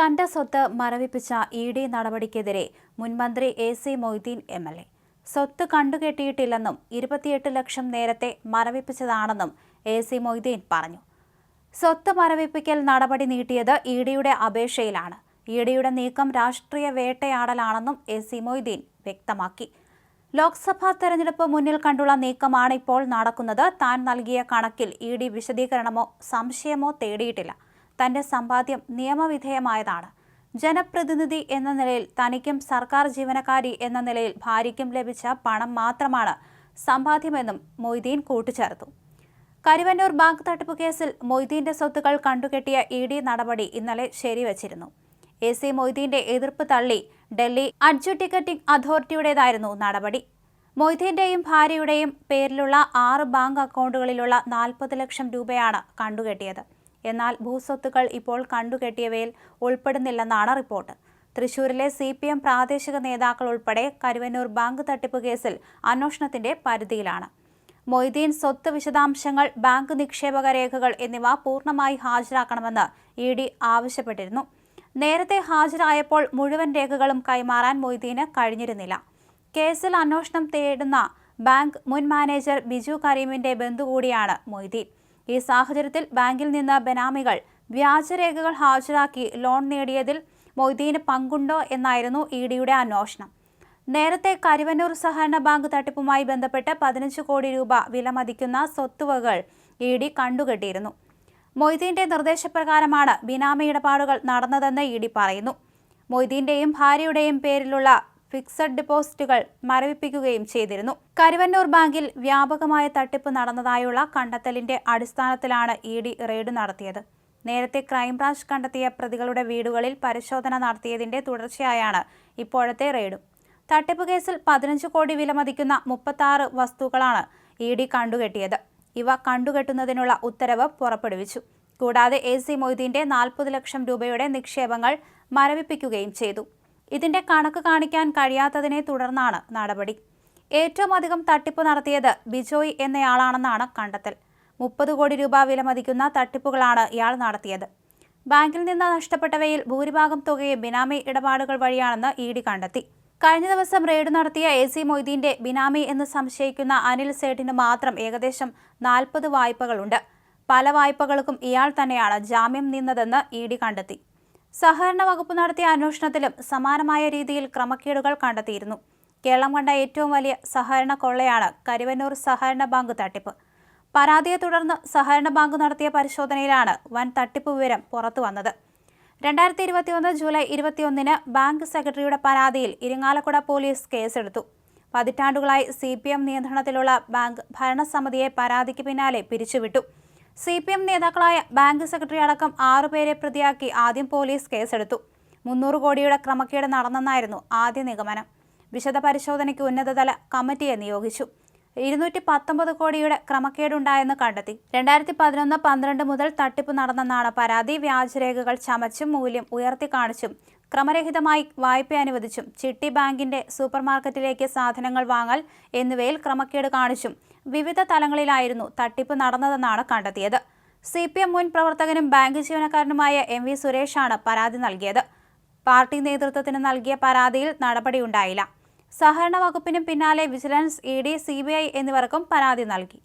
തന്റെ സ്വത്ത് മരവിപ്പിച്ച E D നടപടിക്കെതിരെ മുൻമന്ത്രി A C Moideen M L A. സ്വത്ത് കണ്ടുകെട്ടിയിട്ടില്ലെന്നും ഇരുപത്തിയെട്ട് ലക്ഷം നേരത്തെ മരവിപ്പിച്ചതാണെന്നും എ സി മൊയ്തീൻ പറഞ്ഞു. സ്വത്ത് മരവിപ്പിക്കൽ നടപടി നീട്ടിയത് ഇ ഡിയുടെ അപേക്ഷയിലാണ്. ഇ ഡിയുടെ നീക്കം രാഷ്ട്രീയ വേട്ടയാടലാണെന്നും എ സി മൊയ്തീൻ വ്യക്തമാക്കി. ലോക്സഭാ തെരഞ്ഞെടുപ്പ് മുന്നിൽ കണ്ടുള്ള നീക്കമാണ് ഇപ്പോൾ നടക്കുന്നത്. താൻ നൽകിയ കണക്കിൽ ഇ ഡി വിശദീകരണമോ സംശയമോ തേടിയിട്ടില്ല. തന്റെ സമ്പാദ്യം നിയമവിധേയമായതാണ്. ജനപ്രതിനിധി എന്ന നിലയിൽ തനിക്കും സർക്കാർ ജീവനക്കാരി എന്ന നിലയിൽ ഭാര്യയ്ക്കും ലഭിച്ച പണം മാത്രമാണ് സമ്പാദ്യമെന്നും മൊയ്തീൻ കൂട്ടിച്ചേർത്തു. കരുവന്നൂർ ബാങ്ക് തട്ടിപ്പ് കേസിൽ മൊയ്തീന്റെ സ്വത്തുക്കൾ കണ്ടുകെട്ടിയ ഇ ഡി നടപടി ഇന്നലെ ശരിവച്ചിരുന്നു. എ സി മൊയ്തീന്റെ എതിർപ്പ് തള്ളി ഡൽഹി അഡ്ജുഡിക്കേറ്റിംഗ് അതോറിറ്റിയുടേതായിരുന്നു നടപടി. മൊയ്തീന്റെയും ഭാര്യയുടെയും പേരിലുള്ള ആറ് ബാങ്ക് അക്കൗണ്ടുകളിലുള്ള നാൽപ്പത് ലക്ഷം രൂപയാണ് കണ്ടുകെട്ടിയത്. എന്നാൽ ഭൂസ്വത്തുക്കൾ ഇപ്പോൾ കണ്ടുകെട്ടിയവയിൽ ഉൾപ്പെടുന്നില്ലെന്നാണ് റിപ്പോർട്ട്. തൃശൂരിലെ സി പി എം പ്രാദേശിക നേതാക്കൾ ഉൾപ്പെടെ കരുവന്നൂർ ബാങ്ക് തട്ടിപ്പ് കേസിൽ അന്വേഷണത്തിന്റെ പരിധിയിലാണ്. മൊയ്തീൻ സ്വത്ത് വിശദാംശങ്ങൾ ബാങ്ക് നിക്ഷേപക രേഖകൾ എന്നിവ പൂർണമായി ഹാജരാക്കണമെന്ന് ഇ ഡി ആവശ്യപ്പെട്ടിരുന്നു. നേരത്തെ ഹാജരായപ്പോൾ മുഴുവൻ രേഖകളും കൈമാറാൻ മൊയ്തീന് കഴിഞ്ഞിരുന്നില്ല. കേസിൽ അന്വേഷണം തേടുന്ന ബാങ്ക് മുൻ മാനേജർ ബിജു കരീമിന്റെ ബന്ധു കൂടിയാണ് മൊയ്തീൻ. ഈ സാഹചര്യത്തിൽ ബാങ്കിൽ നിന്ന് ബനാമികൾ വ്യാജരേഖകൾ ഹാജരാക്കി ലോൺ നേടിയതിൽ മൊയ്തീന് പങ്കുണ്ടോ എന്നായിരുന്നു ഇ ഡിയുടെ അന്വേഷണം. നേരത്തെ കരുവന്നൂർ സഹകരണ ബാങ്ക് തട്ടിപ്പുമായി ബന്ധപ്പെട്ട് പതിനഞ്ച് കോടി രൂപ വിലമതിക്കുന്ന സ്വത്തുവകൾ ഇ ഡി കണ്ടുകെട്ടിയിരുന്നു. മൊയ്തീന്റെ നിർദ്ദേശപ്രകാരമാണ് ബിനാമി ഇടപാടുകൾ നടന്നതെന്ന് ഇ ഡി പറയുന്നു. മൊയ്തീന്റെയും ഭാര്യയുടെയും പേരിലുള്ള ഫിക്സഡ് ഡെപ്പോസിറ്റുകൾ മരവിപ്പിക്കുകയും ചെയ്തിരുന്നു. കരുവന്നൂർ ബാങ്കിൽ വ്യാപകമായ തട്ടിപ്പ് നടന്നതായുള്ള കണ്ടെത്തലിന്റെ അടിസ്ഥാനത്തിലാണ് ഇ ഡി റെയ്ഡ് നടത്തിയത്. നേരത്തെ ക്രൈംബ്രാഞ്ച് കണ്ടെത്തിയ പ്രതികളുടെ വീടുകളിൽ പരിശോധന നടത്തിയതിന്റെ തുടർച്ചയായാണ് ഇപ്പോഴത്തെ റെയ്ഡും. തട്ടിപ്പ് കേസിൽ പതിനഞ്ച് കോടി വിലമതിക്കുന്ന മുപ്പത്താറ് വസ്തുക്കളാണ് ഇ ഡി കണ്ടുകെട്ടിയത്. ഇവ കണ്ടുകെട്ടുന്നതിനുള്ള ഉത്തരവ് പുറപ്പെടുവിച്ചു. കൂടാതെ എ സി മൊയ്തീന്റെ നാൽപ്പത് ലക്ഷം രൂപയുടെ നിക്ഷേപങ്ങൾ മരവിപ്പിക്കുകയും ചെയ്തു. ഇതിന്റെ കണക്ക് കാണിക്കാൻ കഴിയാത്തതിനെ തുടർന്നാണ് നടപടി. ഏറ്റവും അധികം തട്ടിപ്പ് നടത്തിയത് ബിജോയ് എന്നയാളാണെന്നാണ് കണ്ടെത്തൽ. മുപ്പത് കോടി രൂപ വിലമതിക്കുന്ന തട്ടിപ്പുകളാണ് ഇയാൾ നടത്തിയത്. ബാങ്കിൽ നിന്ന് നഷ്ടപ്പെട്ടവയിൽ ഭൂരിഭാഗം തുകയും ബിനാമി ഇടപാടുകൾ വഴിയാണെന്ന് ഇ ഡി കണ്ടെത്തി. കഴിഞ്ഞ ദിവസം റെയ്ഡ് നടത്തിയ എ സി മൊയ്തീന്റെ ബിനാമി എന്ന് സംശയിക്കുന്ന അനിൽ സേഠിന് മാത്രം ഏകദേശം നാൽപ്പത് വായ്പകളുണ്ട്. പല വായ്പകൾക്കും ഇയാൾ തന്നെയാണ് ജാമ്യം നിന്നതെന്ന് ഇ ഡി കണ്ടെത്തി. സഹകരണ വകുപ്പ് നടത്തിയ അന്വേഷണത്തിലും സമാനമായ രീതിയിൽ ക്രമക്കേടുകൾ കണ്ടെത്തിയിരുന്നു. കേരളം കണ്ട ഏറ്റവും വലിയ സഹകരണ കൊള്ളയാണ് കരുവന്നൂർ സഹകരണ ബാങ്ക് തട്ടിപ്പ്. പരാതിയെ തുടർന്ന് സഹകരണ ബാങ്ക് നടത്തിയ പരിശോധനയിലാണ് വൻ തട്ടിപ്പ് വിവരം പുറത്തു വന്നത്. രണ്ടായിരത്തി ഇരുപത്തിയൊന്ന് ജൂലൈ ഇരുപത്തിയൊന്നിന് ബാങ്ക് സെക്രട്ടറിയുടെ പരാതിയിൽ ഇരിങ്ങാലക്കുട പോലീസ് കേസെടുത്തു. പതിറ്റാണ്ടുകളായി സി പി എം നിയന്ത്രണത്തിലുള്ള ബാങ്ക് ഭരണസമിതിയെ പരാതിക്ക് പിന്നാലെ പിരിച്ചുവിട്ടു. സി പി എം നേതാക്കളായ ബാങ്ക് സെക്രട്ടറി അടക്കം ആറുപേരെ പ്രതിയാക്കി ആദ്യം പോലീസ് കേസെടുത്തു. മുന്നൂറ് കോടിയുടെ ക്രമക്കേട് നടന്നെന്നായിരുന്നു ആദ്യ നിഗമനം. വിശദ പരിശോധനയ്ക്ക് ഉന്നതതല കമ്മിറ്റിയെ നിയോഗിച്ചു. ഇരുന്നൂറ്റി പത്തൊമ്പത് കോടിയുടെ ക്രമക്കേടുണ്ടായെന്ന് കണ്ടെത്തി. രണ്ടായിരത്തി പതിനൊന്ന് പന്ത്രണ്ട് മുതൽ തട്ടിപ്പ് നടന്നെന്നാണ് പരാതി വ്യാജരേഖകൾ ചമച്ചും മൂല്യം ഉയർത്തി കാണിച്ചും ക്രമരഹിതമായി വായ്പ അനുവദിച്ചും ചിട്ടി ബാങ്കിന്റെ സൂപ്പർമാർക്കറ്റിലേക്ക് സാധനങ്ങൾ വാങ്ങൽ എന്നിവയിൽ ക്രമക്കേട് കാണിച്ചും വിവിധ തലങ്ങളിലായിരുന്നു തട്ടിപ്പ് നടന്നതെന്നാണ് കണ്ടെത്തിയത്. സി പി എം മുൻ പ്രവർത്തകനും ബാങ്ക് ജീവനക്കാരനുമായ എം വി സുരേഷാണ് പരാതി നൽകിയത്. പാർട്ടി നേതൃത്വത്തിന് നൽകിയ പരാതിയിൽ നടപടിയുണ്ടായില്ല. സഹകരണ വകുപ്പിനും പിന്നാലെ vigilance E D C B I എന്നിവർക്കും പരാതി നൽകി.